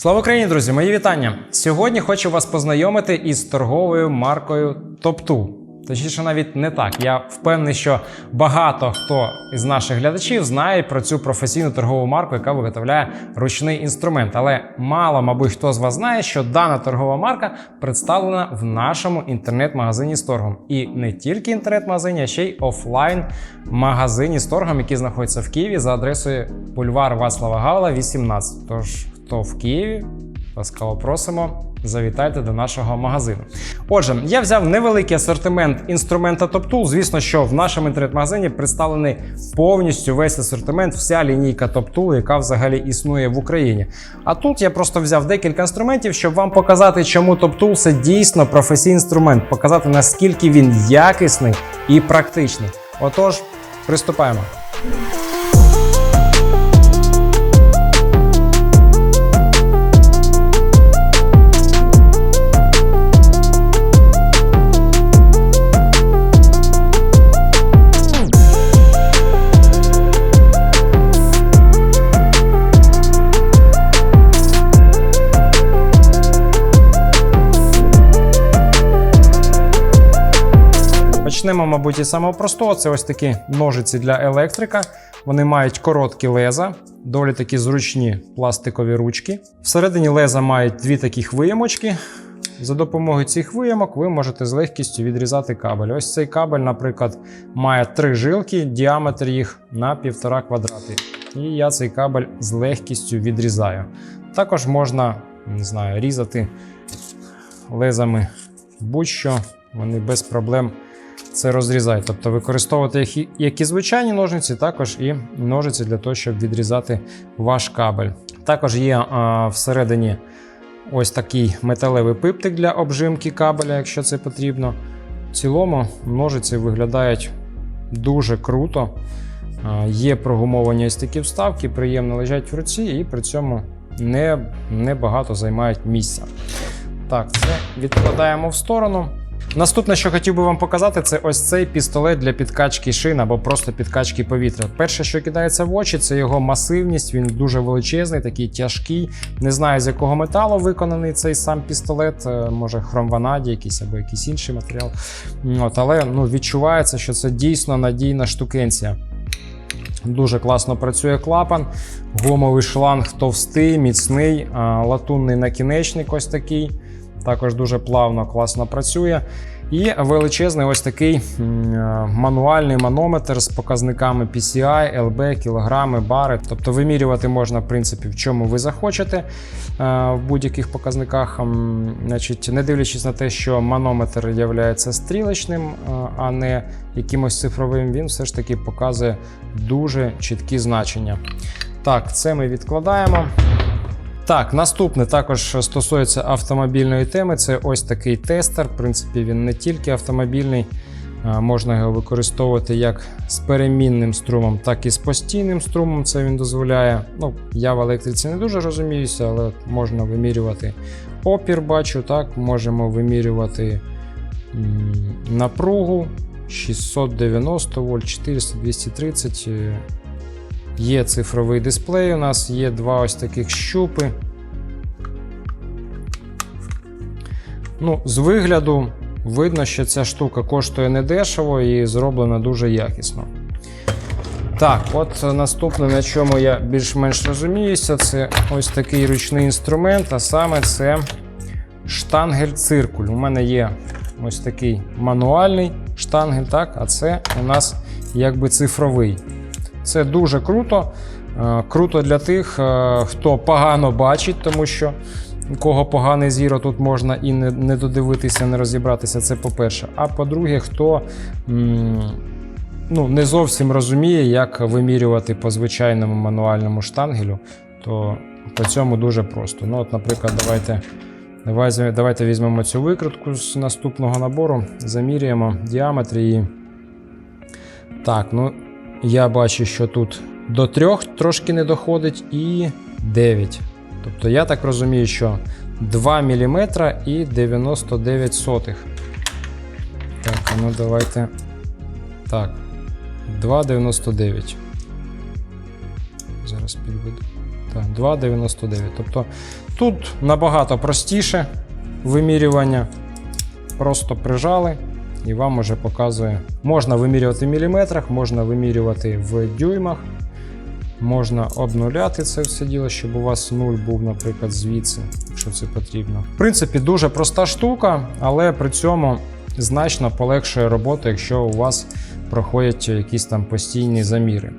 Слава Україні, друзі! Мої вітання! Сьогодні хочу вас познайомити із торговою маркою TopTool. Точніше, навіть не так. Я впевнений, що багато хто із наших глядачів знає про цю професійну торгову марку, яка виготовляє ручний інструмент. Але мало, мабуть, хто з вас знає, що дана торгова марка представлена в нашому інтернет-магазині з торгом. І не тільки інтернет-магазині, а ще й офлайн-магазині з торгом, який знаходиться в Києві за адресою бульвар Вацлава Гавла, 18. Тож, хто в Києві, ласкаво просимо. Завітайте до нашого магазину. Отже, я взяв невеликий асортимент інструмента TopTool. Звісно, що в нашому інтернет-магазині представлений повністю весь асортимент, вся лінійка TopTool, яка взагалі існує в Україні. А тут я просто взяв декілька інструментів, щоб вам показати, чому TopTool це дійсно професійний інструмент, показати наскільки він якісний і практичний. Отож, приступаємо. Почнемо, мабуть, із самого простого. Це ось такі ножиці для електрика. Вони мають короткі леза, доволі такі зручні пластикові ручки. Всередині леза мають дві таких виямочки. За допомогою цих виямок ви можете з легкістю відрізати кабель. Ось цей кабель, наприклад, має три жилки, діаметр їх на 1,5 квадрати. І я цей кабель з легкістю відрізаю. Також можна не знаю, різати лезами будь-що, вони без проблем це розрізають. Тобто використовувати як як і звичайні ножниці, також і ножиці для того, щоб відрізати ваш кабель. Також є а, всередині ось такий металевий пиптик для обжимки кабеля, якщо це потрібно. В цілому ножиці виглядають дуже круто. Є прогумовані ось такі вставки, приємно лежать в руці і при цьому не, не багато займають місця. Так, це відкладаємо в сторону. Наступне, що хотів би вам показати, це ось цей пістолет для підкачки шин або просто підкачки повітря. Перше, що кидається в очі, це його масивність. Він дуже величезний, такий тяжкий. Не знаю, з якого металу виконаний цей сам пістолет. е, Може, хромванаді якийсь або якийсь інший матеріал. От, але ну, відчувається, що це дійсно надійна штукенція. Дуже класно працює клапан, гумовий шланг товстий, міцний, латунний накінечник ось такий. Також дуже плавно, класно працює. І величезний ось такий е, мануальний манометр з показниками PCI, LB, кілограми, бари. Тобто вимірювати можна, в принципі, в чому ви захочете е, в будь-яких показниках. Значить, не дивлячись на те, що манометр є стрілочним, е, а не якимось цифровим, він все ж таки показує дуже чіткі значення. Так, це ми відкладаємо. Так, наступне також стосується автомобільної теми. Це ось такий тестер. В принципі, він не тільки автомобільний, можна його використовувати як з перемінним струмом, так і з постійним струмом. Це він дозволяє. Ну, я в електриці не дуже розуміюся, але можна вимірювати опір, бачу. Так, можемо вимірювати напругу 690 вольт, 400, 230. Є цифровий дисплей у нас, є два ось таких щупи. Ну, з вигляду видно, що ця штука коштує недешево і зроблена дуже якісно. Так, от наступне, на чому я більш-менш розуміюся, це ось такий ручний інструмент, а саме це штангель-циркуль. У мене є ось такий мануальний штангель, так, а це у нас якби цифровий. Це дуже круто. Е, Круто для тих, е, хто погано бачить, тому що у кого поганий зіро, тут можна і не, додивитися, не розібратися. Це по-перше. А по-друге, хто ну, не зовсім розуміє, як вимірювати по звичайному мануальному штангелю, то по цьому дуже просто. Ну, от, Наприклад, давайте, давай- давайте візьмемо цю викрутку з наступного набору, замірюємо діаметр її. Так, ну я бачу, що тут до 3 трошки не доходить і 9. Тобто я так розумію, що 2 мм і 99 сотих. Так, ну давайте. Так. 2,99. Зараз підведу. Так, 2,99. Тобто Тут набагато простіше вимірювання. Просто прижали і вам уже показує. Можна вимірювати в міліметрах, можна вимірювати в дюймах, можна обнуляти це все діло, щоб у вас нуль був, наприклад, звідси, якщо це потрібно. В принципі, дуже проста штука, але при цьому значно полегшує роботу, якщо у вас проходять якісь там постійні заміри.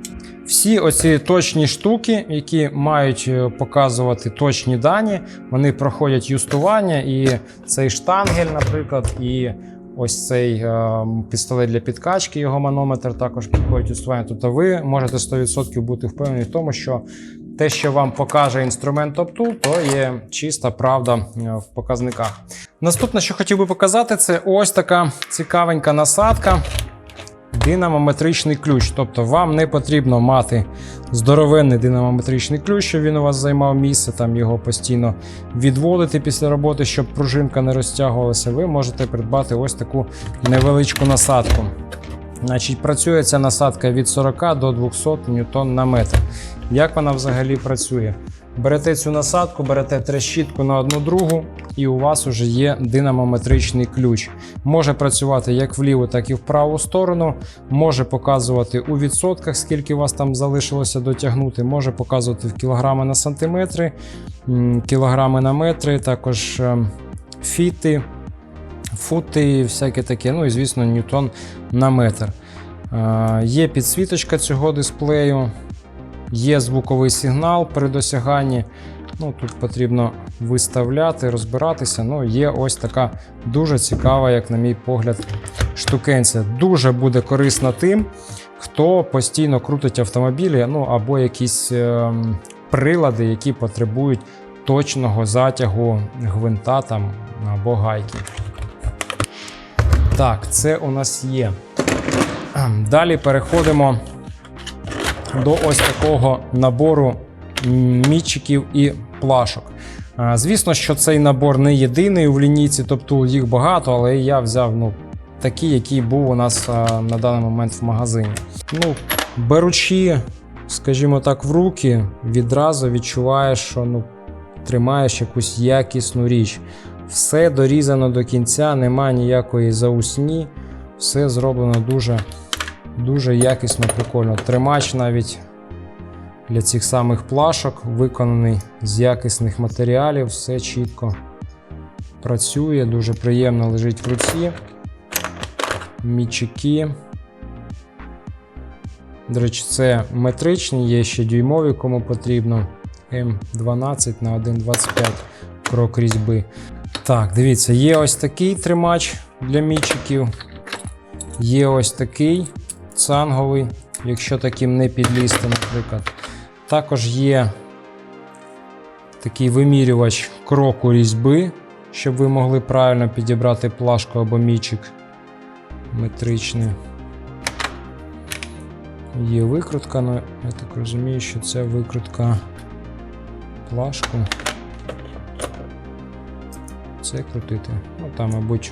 Всі оці точні штуки, які мають е, показувати точні дані, вони проходять юстування, і цей штангель, наприклад, і ось цей е, пістолет для підкачки, його манометр також підходить юстування. Тобто ви можете 100% бути впевнені в тому, що те, що вам покаже інструмент TopTool, то є чиста правда е, в показниках. Наступне, що хотів би показати, це ось така цікавенька насадка динамометричний ключ. Тобто вам не потрібно мати здоровенний динамометричний ключ, щоб він у вас займав місце, там його постійно відводити після роботи, щоб пружинка не розтягувалася. Ви можете придбати ось таку невеличку насадку. Значить, Працює ця насадка від 40 до 200 ньютон на метр. Як вона взагалі працює? Берете цю насадку, берете трещітку на одну другу, і у вас вже є динамометричний ключ. Може працювати як в ліву, так і в праву сторону. Може показувати у відсотках, скільки у вас там залишилося дотягнути. Може показувати в кілограми на сантиметри, кілограми на метри, також ем, фіти, фути, всяке таке. Ну і звісно, ньютон на метр. Е, Є підсвіточка цього дисплею. Є звуковий сигнал при досяганні. Ну, Тут потрібно виставляти, розбиратися. Ну, Є ось така дуже цікава, як на мій погляд, штукенця. Дуже буде корисна тим, хто постійно крутить автомобілі, ну або якісь е, прилади, які потребують точного затягу гвинта там, або гайки. Так, це у нас є. Далі переходимо до ось такого набору мітчиків і плашок. Звісно, що цей набор не єдиний в лінійці, тобто їх багато, але я взяв ну, такий, який був у нас на даний момент в магазині. Ну, Беручи, скажімо так, в руки, відразу відчуваєш, що ну, тримаєш якусь якісну річ. Все дорізано до кінця, немає ніякої заусні, все зроблено дуже Дуже якісно, прикольно. Тримач навіть для цих самих плашок виконаний з якісних матеріалів, все чітко працює, дуже приємно лежить в руці. Мічики. До речі, це метричні, є ще дюймові, кому потрібно. М12 на 1,25 крок різьби. Так, дивіться, є ось такий тримач для мічиків. Є ось такий цанговий, якщо таким не підлізти, наприклад. Також є такий вимірювач кроку різьби, щоб ви могли правильно підібрати плашку або мічик метричний. Є викрутка, але я так розумію, що це викрутка плашку. Це крутити. Ну там, мабуть,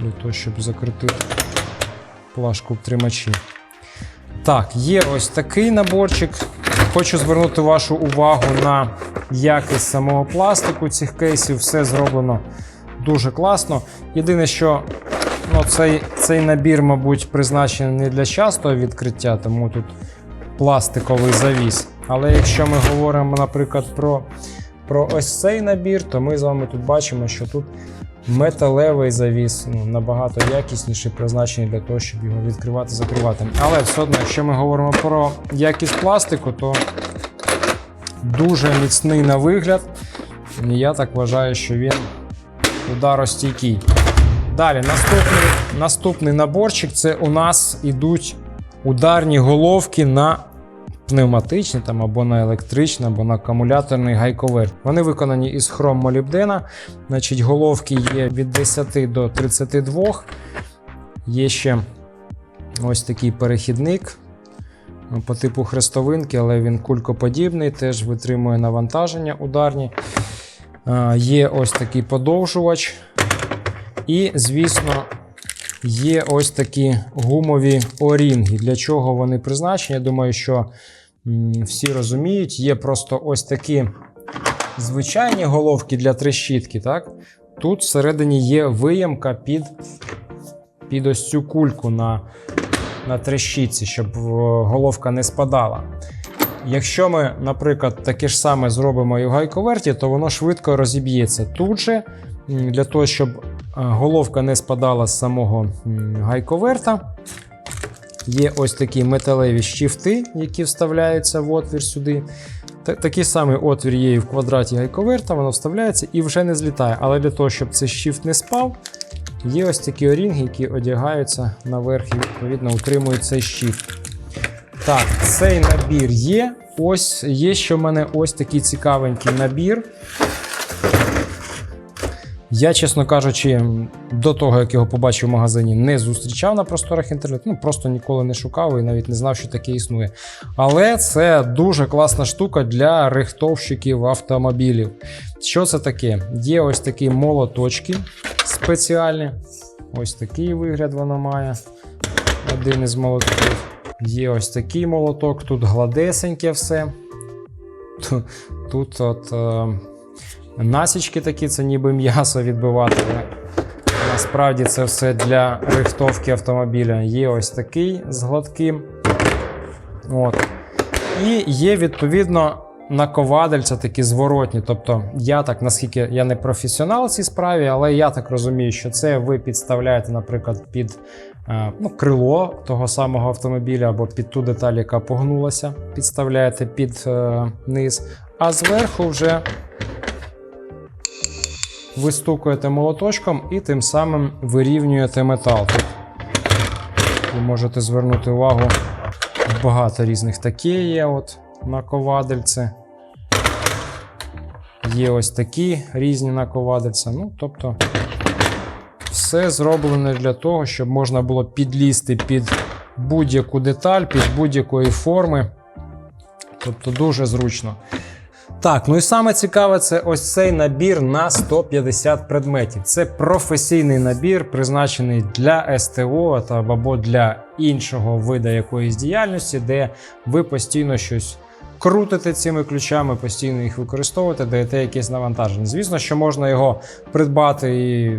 для того, щоб закрутити плашку тримачі. Так, є ось такий наборчик. Хочу звернути вашу увагу на якість самого пластику цих кейсів. Все зроблено дуже класно. Єдине, що ну, цей, цей набір, мабуть, призначений не для частого відкриття, тому тут пластиковий завіс. Але якщо ми говоримо, наприклад, про, про ось цей набір, то ми з вами тут бачимо, що тут металевий завіс ну, набагато якісніший, призначений для того, щоб його відкривати, закривати. Але все одно, якщо ми говоримо про якість пластику, то дуже міцний на вигляд. І я так вважаю, що він ударостійкий. Далі, наступний, наступний наборчик це у нас ідуть ударні головки на пневматичні там, або на електричний, або на акумуляторний гайковер. Вони виконані із хром молібдена. Значить, головки є від 10 до 32. Є ще ось такий перехідник по типу хрестовинки, але він кулькоподібний, теж витримує навантаження ударні. Є ось такий подовжувач. І, звісно, є ось такі гумові орінги. Для чого вони призначені? Я думаю, що всі розуміють. Є просто ось такі звичайні головки для трещітки, так? Тут всередині є виямка під, під ось цю кульку на, на трещітці, щоб е, головка не спадала. Якщо ми, наприклад, таке ж саме зробимо і в гайковерті, то воно швидко розіб'ється. Тут же, для того, щоб головка не спадала з самого гайковерта, є ось такі металеві щифти, які вставляються в отвір сюди. Та- Такий самий отвір є і в квадраті гайковерта, воно вставляється і вже не злітає. Але для того, щоб цей щифт не спав, є ось такі орінги, які одягаються наверх і відповідно утримують цей щифт. Так, цей набір є. Ось є ще в мене ось такий цікавенький набір. Я, чесно кажучи, до того, як його побачив в магазині, не зустрічав на просторах інтернету. Ну просто ніколи не шукав і навіть не знав, що таке існує. Але це дуже класна штука для рихтовщиків автомобілів. Що це таке? Є ось такі молоточки спеціальні. Ось такий вигляд воно має. Один із молотків. Є ось такий молоток, тут гладесеньке все. Тут, от е, насічки такі, це ніби м'ясо відбивати. Насправді це все для рихтовки автомобіля. Є ось такий з гладким. От. І є відповідно наковадельця такі зворотні. Тобто, я так, наскільки я не професіонал в цій справі, але я так розумію, що це ви підставляєте, наприклад, під е, ну, крило того самого автомобіля або під ту деталь, яка погнулася, підставляєте під е, низ, а зверху вже вистукуєте молоточком і тим самим вирівнюєте метал. Тут ви можете звернути увагу, багато різних таке є от наковадельці. Є ось такі різні наковадельці. Ну, тобто, все зроблено для того, щоб можна було підлізти під будь-яку деталь, під будь-якої форми. Тобто дуже зручно. Так, ну і саме цікаве, це ось цей набір на 150 предметів. Це професійний набір, призначений для СТО та або для іншого виду якоїсь діяльності, де ви постійно щось крутите цими ключами, постійно їх використовуєте, даєте якесь навантаження. Звісно, що можна його придбати і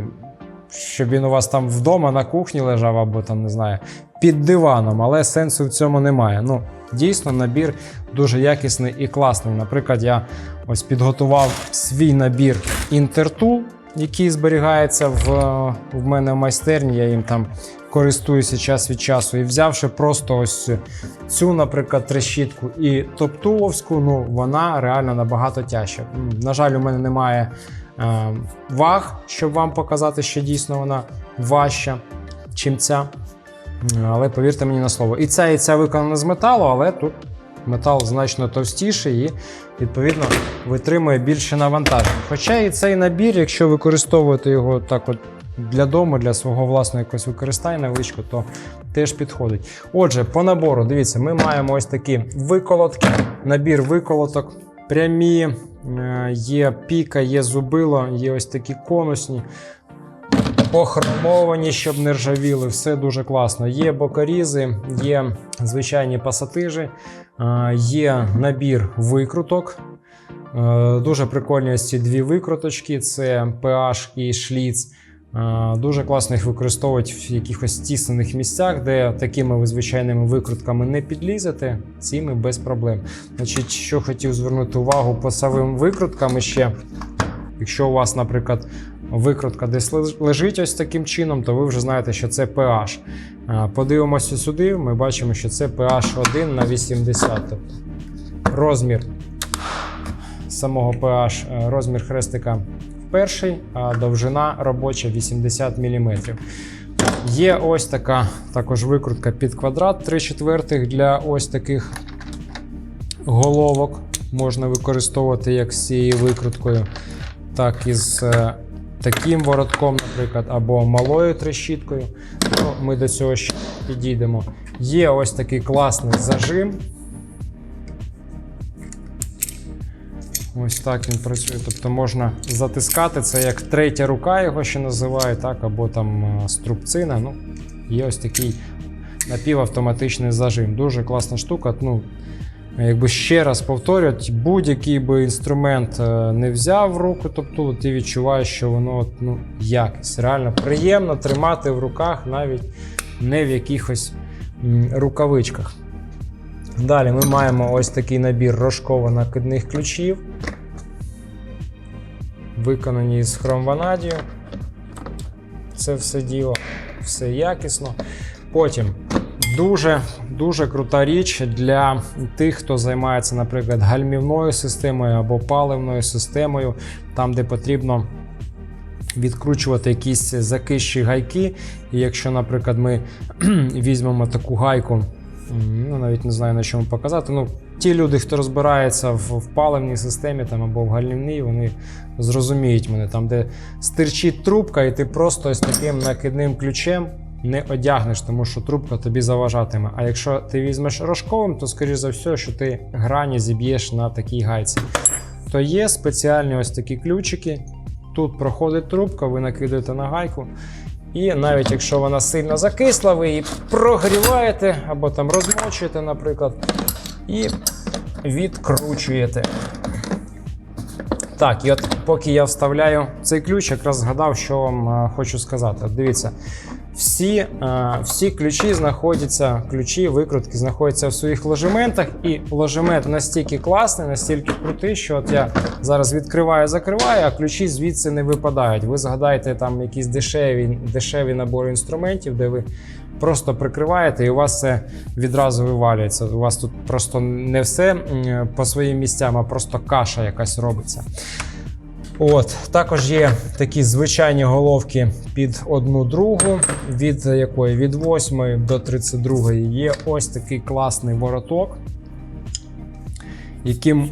щоб він у вас там вдома на кухні лежав, або там не знаю, під диваном, але сенсу в цьому немає. Ну, дійсно, набір дуже якісний і класний. Наприклад, я ось підготував свій набір Intertool, який зберігається в, в мене в майстерні. Я їм там користуюся час від часу. І взявши просто ось цю, наприклад, трещітку і топтуловську, ну вона реально набагато тяжча. На жаль, у мене немає е, ваг, щоб вам показати, що дійсно вона важча, чим ця. Але повірте мені на слово. І ця, і ця виконана з металу, але тут метал значно товстіший і, відповідно, витримує більше навантажень. Хоча і цей набір, якщо використовувати його так от для дому, для свого власного якогось використання невеличко, то теж підходить. Отже, по набору, дивіться, ми маємо ось такі виколотки, набір виколоток. Прямі, е, є піка, є зубило, є ось такі конусні, похромовані, щоб не ржавіли. Все дуже класно. Є бокорізи, є звичайні пасатижі, є набір викруток. Е, Дуже прикольні ось ці дві викруточки: це PH і шліц. Е, Дуже класно їх використовують в якихось тіснених місцях, де такими ви звичайними викрутками не підлізете, цими без проблем. Значить, що хотів звернути увагу по самим викруткам ще. Якщо у вас, наприклад, викрутка десь лежить ось таким чином, то ви вже знаєте, що це PH. Е, Подивимося сюди, ми бачимо, що це PH 1 на 80. Тобто розмір самого PH, е, розмір хрестика перший, а довжина робоча 80 мм. Є ось така також викрутка під квадрат 3 четвертих для ось таких головок. Можна використовувати як з цією викруткою, так і з е, таким воротком, наприклад, або малою трещіткою. Ну, ми до цього ще підійдемо. Є ось такий класний зажим. Ось так він працює. Тобто можна затискати це як третя рука, його ще називають, так, або там е, струбцина. Ну, є ось такий напівавтоматичний зажим. Дуже класна штука. Ну, Якби ще раз повторюють, будь-який би інструмент е, не взяв в руку, тобто ти відчуваєш, що воно ну, якість. Реально приємно тримати в руках, навіть не в якихось рукавичках. Далі ми маємо ось такий набір рожково-накидних ключів, виконані з хромванадію. Це все діло, все якісно. Потім дуже дуже крута річ для тих, хто займається, наприклад, гальмівною системою або паливною системою, там, де потрібно відкручувати якісь закищі гайки. І якщо, наприклад, ми візьмемо таку гайку, ну навіть не знаю на чому показати. ну Ті люди, хто розбирається в, в паливній системі там, або в гальмівній, вони зрозуміють мене, там, де стирчить трубка, і ти просто ось таким накидним ключем не одягнеш, тому що трубка тобі заважатиме. А якщо ти візьмеш рожковим, то скоріш за все, що ти грані зіб'єш на такій гайці. То є спеціальні ось такі ключики. Тут проходить трубка, ви накидаєте на гайку. І навіть якщо вона сильно закисла, ви її прогріваєте або там розмочуєте, наприклад, і відкручуєте. Так, і от поки я вставляю цей ключ, якраз згадав, що вам е, хочу сказати. Дивіться, всі, е, всі ключі знаходяться, ключі, викрутки знаходяться в своїх ложементах, і ложемент настільки класний, настільки крутий, що от я зараз відкриваю, закриваю, а ключі звідси не випадають. Ви згадаєте там якісь дешеві, дешеві набори інструментів, де ви просто прикриваєте, і у вас це відразу вивалюється. У вас тут просто не все по своїм місцям, а просто каша якась робиться. От, також є такі звичайні головки під одну другу, від якої від 8 до 32 є ось такий класний вороток, яким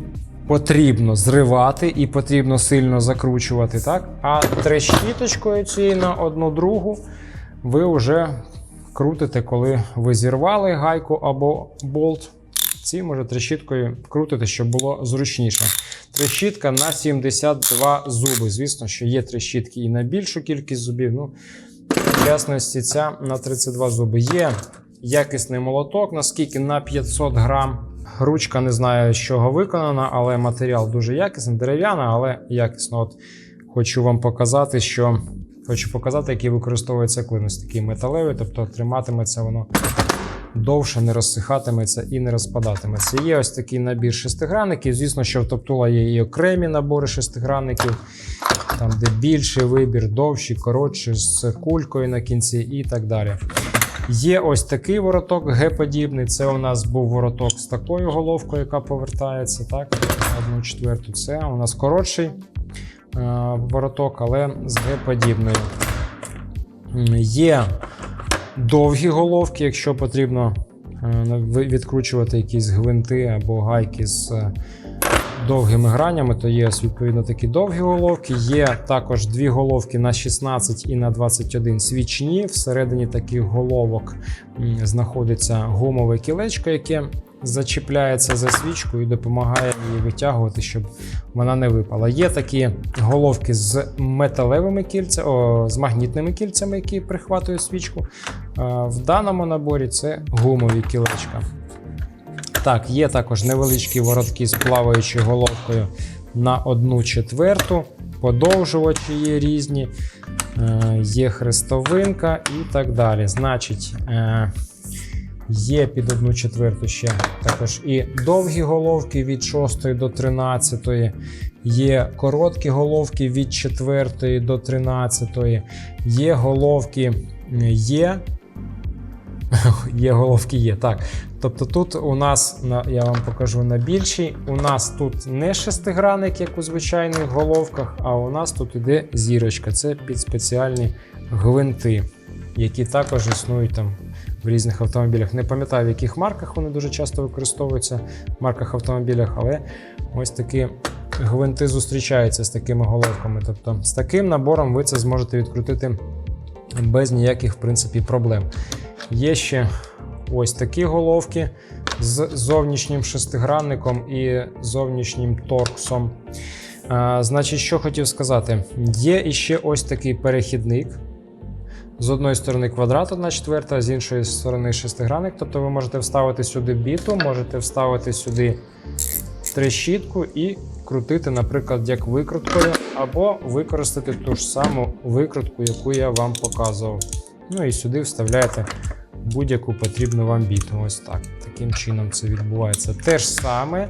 потрібно зривати і потрібно сильно закручувати. так? А трещіточкою цією на одну другу ви вже крутите, коли ви зірвали гайку або болт. Ці може трещіткою крутити, щоб було зручніше. Трещітка на 72 зуби. Звісно, що є трещітки і на більшу кількість зубів. Ну, в частності, ця на 32 зуби. Є якісний молоток, наскільки на 500 грам. Ручка не знаю, з чого виконана, але матеріал дуже якісний, дерев'яна, але якісно. От хочу вам показати, що хочу показати, який використовується клин. Ось такий металевий, тобто триматиметься воно довше не розсихатиметься і не розпадатиметься. Є ось такий набір шестигранників. Звісно, що в Топтула є і окремі набори шестигранників, там де більший вибір, довші, коротші, з кулькою на кінці і так далі. Є ось такий вороток Г-подібний. Це у нас був вороток з такою головкою, яка повертається. так, Одну четверту. Це у нас коротший е, вороток, але з Г-подібною. Є довгі головки, якщо потрібно е, відкручувати якісь гвинти або гайки з е, довгими гранями, то є відповідно такі довгі головки. Є також дві головки на 16 і на 21 свічні. Всередині таких головок знаходиться гумове кілечко, яке зачіпляється за свічку і допомагає її витягувати, щоб вона не випала. Є такі головки з металевими кільцями, о, з магнітними кільцями, які прихватують свічку. В даному наборі це гумові кілечка. Так, є також невеличкі воротки з плаваючою головкою на одну четверту. Подовжувачі є різні, е, є хрестовинка і так далі. Значить, е, є під одну четверту ще також і довгі головки від 6 до 13, є короткі головки від 4 до 13, є головки є. Є головки, є так. Тобто тут у нас, я вам покажу на більшій, у нас тут не шестигранник, як у звичайних головках, а у нас тут іде зірочка. Це під спеціальні гвинти, які також існують там в різних автомобілях. Не пам'ятаю, в яких марках вони дуже часто використовуються, в марках автомобілях, але ось такі гвинти зустрічаються з такими головками. Тобто з таким набором ви це зможете відкрутити без ніяких в принципі проблем. Є ще ось такі головки з зовнішнім шестигранником і зовнішнім торксом. А, значить, що хотів сказати, є іще ось такий перехідник З одної сторони квадрат 1 четверта, з іншої сторони шестигранник. Тобто ви можете вставити сюди біту, можете вставити сюди трещітку і крутити, наприклад, як викруткою, або використати ту ж саму викрутку, яку я вам показував. Ну і сюди вставляєте будь-яку потрібну вам біту. Ось так. Таким чином це відбувається. Те ж саме,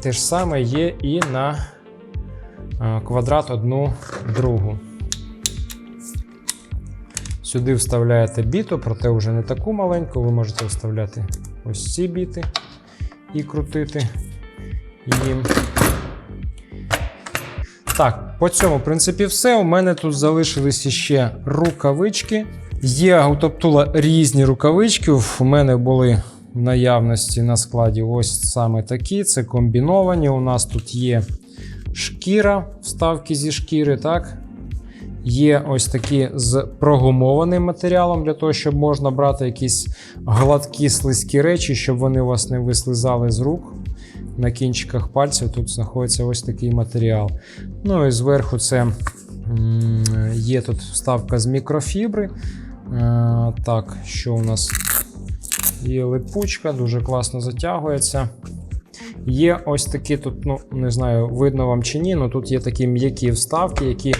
те ж саме є і на е, квадрат одну другу. Сюди вставляєте біту, проте вже не таку маленьку. Ви можете вставляти ось ці біти і крутити їм. Так, по цьому, принципі, все. У мене тут залишилися ще рукавички. Є у Топтула різні рукавички. У мене були в наявності на складі ось саме такі. Це комбіновані. У нас тут є шкіра, вставки зі шкіри, так? Є ось такі з прогумованим матеріалом для того, щоб можна брати якісь гладкі слизькі речі, щоб вони у вас не вислизали з рук. На кінчиках пальців тут знаходиться ось такий матеріал. Ну і зверху це є тут вставка з мікрофібри. Е, так, що у нас є липучка, дуже класно затягується. Є ось такі тут, ну не знаю, видно вам чи ні, але тут є такі м'які вставки, які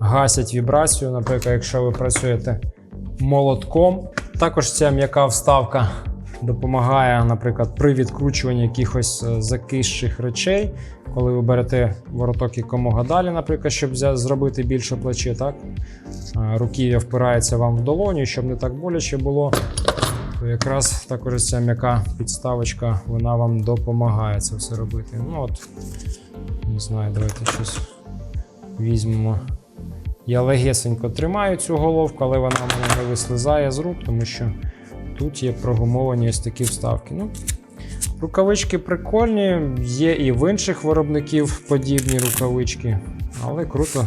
гасять вібрацію. Наприклад, якщо ви працюєте молотком. Також ця м'яка вставка допомагає, наприклад, при відкручуванні якихось е, закисших речей, коли ви берете вороток якомога далі, наприклад, щоб зробити більше плече, так? Е, Руків'я впирається вам в долоню, щоб не так боляче було. То якраз також ця м'яка підставочка, вона вам допомагає це все робити. Ну от, не знаю, давайте щось візьмемо. Я легесенько тримаю цю головку, але вона мене не вислизає з рук, тому що тут є прогумовані ось такі вставки. Ну, рукавички прикольні, є і в інших виробників подібні рукавички, але круто,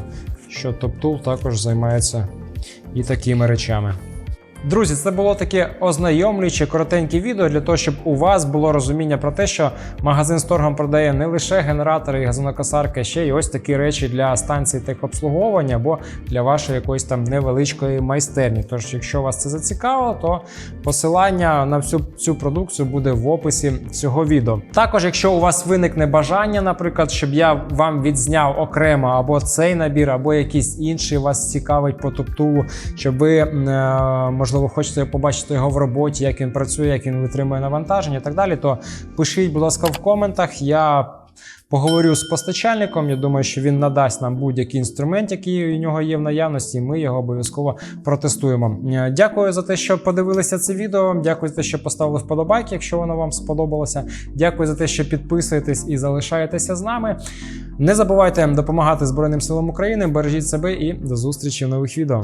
що TopTool також займається і такими речами. Друзі, це було таке ознайомлююче коротеньке відео для того, щоб у вас було розуміння про те, що магазин з торгом продає не лише генератори і газонокосарки, а ще й ось такі речі для станцій техобслуговування або для вашої якоїсь там невеличкої майстерні. Тож, якщо вас це зацікавило, то посилання на всю цю продукцію буде в описі цього відео. Також, якщо у вас виникне бажання, наприклад, щоб я вам відзняв окремо або цей набір, або якийсь інший вас цікавить по топтулу, щоб ви е, можливо хочете побачити його в роботі, як він працює, як він витримує навантаження і так далі, то пишіть, будь ласка, в коментах. Я поговорю з постачальником. Я думаю, що він надасть нам будь-який інструмент, який у нього є в наявності. і Ми його обов'язково протестуємо. Е, Дякую за те, що подивилися це відео. Дякую за те, що поставили вподобайки, якщо воно вам сподобалося. Дякую за те, що підписуєтесь і залишаєтеся з нами. Не забувайте допомагати Збройним силам України. Бережіть себе і до зустрічі в нових відео.